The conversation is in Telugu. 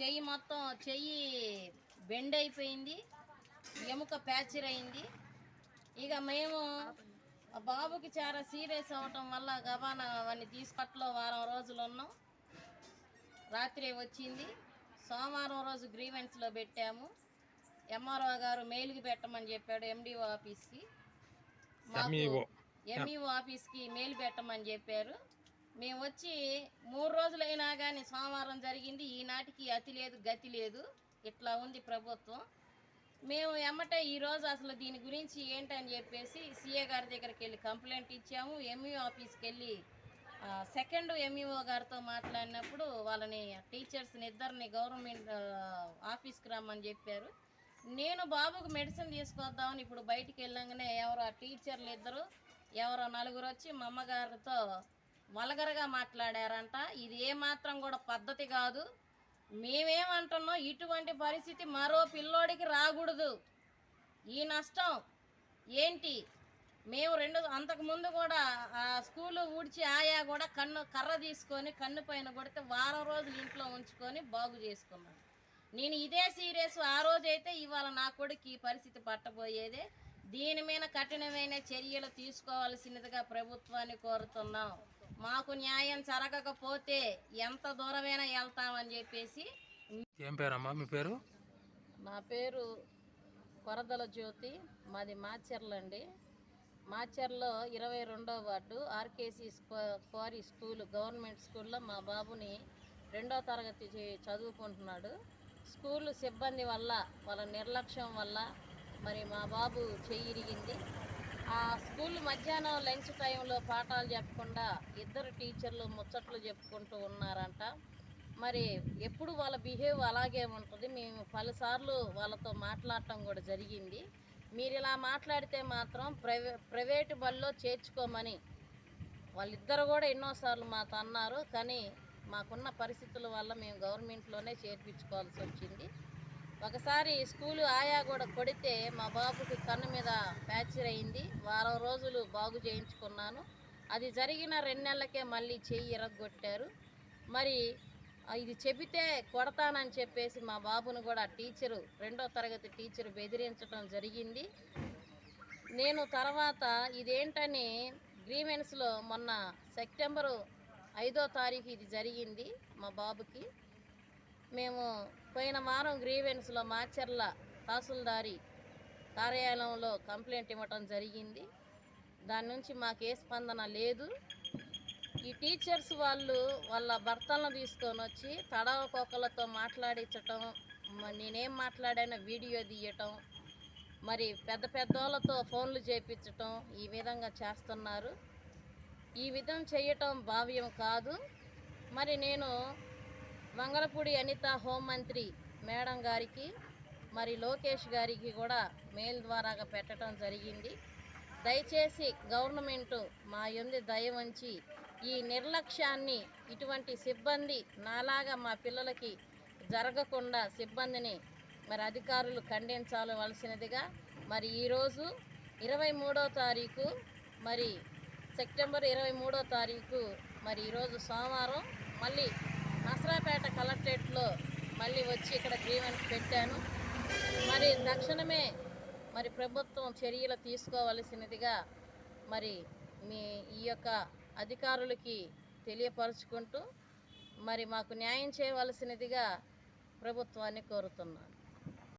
చెయ్యి మొత్తం చెయ్యి బెండ్ అయిపోయింది. ఎముక ప్యాచర్ అయింది. ఇక మేము బాబుకి చాలా సీరియస్ అవ్వటం వల్ల గబానా అవన్నీ తీసుకట్లో వారం రోజులు ఉన్నాం. రాత్రి వచ్చింది. సోమవారం రోజు గ్రీవెన్స్లో పెట్టాము. ఎంఆర్ఓ గారు మెయిల్కి పెట్టమని చెప్పాడు ఎండిఓ ఆఫీస్కి. MEO. ఎంఈఓ ఆఫీస్కి మెయిల్ పెట్టమని చెప్పారు. మేము వచ్చి మూడు రోజులైనా కానీ సోమవారం జరిగింది. ఈనాటికి అతి లేదు గతి లేదు. ఇట్లా ఉంది ప్రభుత్వం. మేము ఎమ్మటే ఈరోజు అసలు దీని గురించి ఏంటని చెప్పేసి సీఏ గారి దగ్గరికి వెళ్ళి కంప్లైంట్ ఇచ్చాము. ఎంఈఓ ఆఫీస్కి వెళ్ళి సెకండ్ ఎంఈఓ గారితో మాట్లాడినప్పుడు వాళ్ళని టీచర్స్ని ఇద్దరిని గవర్నమెంట్ ఆఫీస్కి రమ్మని చెప్పారు. నేను బాబుకు మెడిసిన్ తీసుకొద్దామని ఇప్పుడు బయటికి వెళ్ళంగానే ఎవరో ఆ టీచర్లు ఇద్దరు ఎవరో నలుగురు వచ్చి మా అమ్మగారితో వలగరగా మాట్లాడారంట. ఇది ఏమాత్రం కూడా పద్ధతి కాదు. మేమేమంటున్నాం ఇటువంటి పరిస్థితి మరో పిల్లోడికి రాకూడదు. ఈ నష్టం ఏంటి? మేము రెండు అంతకుముందు కూడా స్కూలు ఊడ్చి ఆయా కూడా కన్ను కర్ర తీసుకొని కన్ను పైన కొడితే వారం రోజులు ఇంట్లో ఉంచుకొని బాగు చేసుకున్నాను నేను ఇదే సీరియస్ ఆ రోజైతే ఇవాళ నా కొడుకు ఈ పరిస్థితి పట్టబోయేదే. దీని మీద కఠినమైన చర్యలు తీసుకోవాల్సినదిగా ప్రభుత్వాన్ని కోరుతున్నాం. మాకు న్యాయం జరగకపోతే ఎంత దూరమైనా వెళ్తామని చెప్పేసి ఏం పేరమ్మా? మీ పేరు? నా పేరు కొరదల జ్యోతి. మాది మాచర్ల అండి మాచర్లో ఇరవై రెండో ward RKC quarry school government స్కూల్లో మా బాబుని రెండో తరగతి చే- చదువుకుంటున్నాడు. స్కూల్ సిబ్బంది వల్ల వాళ్ళ నిర్లక్ష్యం వల్ల మరి మా బాబు చెయ్యి ఇరిగింది. ఆ స్కూల్ మధ్యాహ్నం లంచ్ టైంలో పాఠాలు చెప్పకుండా ఇద్దరు టీచర్లు ముచ్చట్లు చెప్పుకుంటూ ఉన్నారంట. మరి ఎప్పుడు వాళ్ళ బిహేవ్ అలాగే ఉంటుంది. మేము పలుసార్లు వాళ్ళతో మాట్లాడటం కూడా జరిగింది. మీరు ఇలా మాట్లాడితే మాత్రం ప్రైవే ప్రైవేటు బళ్ళలో చేర్చుకోమని వాళ్ళిద్దరు కూడా ఎన్నోసార్లు మాతో అన్నారు. కానీ మాకున్న పరిస్థితుల వల్ల మేము గవర్నమెంట్లోనే చేర్పించుకోవాల్సి వచ్చింది. ఒకసారి స్కూలు ఆయా కూడా కొడితే మా బాబుకి కన్ను మీద ఫ్రాక్చర్ అయింది. వారం రోజులు బాగు చేయించుకున్నాను. అది జరిగిన రెండు నెలలకే మళ్ళీ చెయ్యి ఇరగొట్టారు మరి ఇది చెబితే కొడతానని చెప్పేసి మా బాబును కూడా టీచరు రెండో తరగతి టీచరు బెదిరించడం జరిగింది. నేను తర్వాత ఇదేంటని గ్రీవెన్స్లో మొన్న సెప్టెంబరు ఐదో తారీఖు ఇది జరిగింది మా బాబుకి. మేము పోయిన వారం గ్రీవెన్స్లో మాచర్ల తహసీల్దారి కార్యాలయంలో కంప్లైంట్ ఇవ్వటం జరిగింది. దాని నుంచి మాకు ఏ స్పందన లేదు. ఈ టీచర్స్ వాళ్ళు వాళ్ళ భర్తలను తీసుకొని వచ్చి తడవ కోకలతో మాట్లాడించటం నేనేం మాట్లాడానో వీడియో తీయటం మరి పెద్ద పెద్దోళ్ళతో ఫోన్లు చేపించటం ఈ విధంగా చేస్తున్నారు. ఈ విధం చేయటం భావ్యం కాదు. మరి నేను మంగళపూడి అనిత హోంమంత్రి మేడం గారికి మరి లోకేష్ గారికి కూడా మెయిల్ ద్వారాగా పెట్టడం జరిగింది. దయచేసి గవర్నమెంట్ మా యొంది దయ ఉంచి ఈ నిర్లక్ష్యాన్ని ఇటువంటి సిబ్బంది నాలాగా మా పిల్లలకి జరగకుండా సిబ్బందిని మరి అధికారులు ఖండించాలవలసినదిగా మరి ఈరోజు ఇరవై మూడో తారీఖు మరి సెప్టెంబర్ ఇరవై మూడో తారీఖు మరి ఈరోజు సోమవారం మళ్ళీ నసరాపేట కలెక్టరేట్లో మళ్ళీ వచ్చి ఇక్కడ గ్రీవెన్స్ పెట్టాను. మరి తక్షణమే మరి ప్రభుత్వం చర్యలు తీసుకోవలసినదిగా మరి మీ ఈ యొక్క అధికారులకి తెలియపరుచుకుంటూ మరి మాకు న్యాయం చేయవలసినదిగా ప్రభుత్వాన్ని కోరుతున్నాను.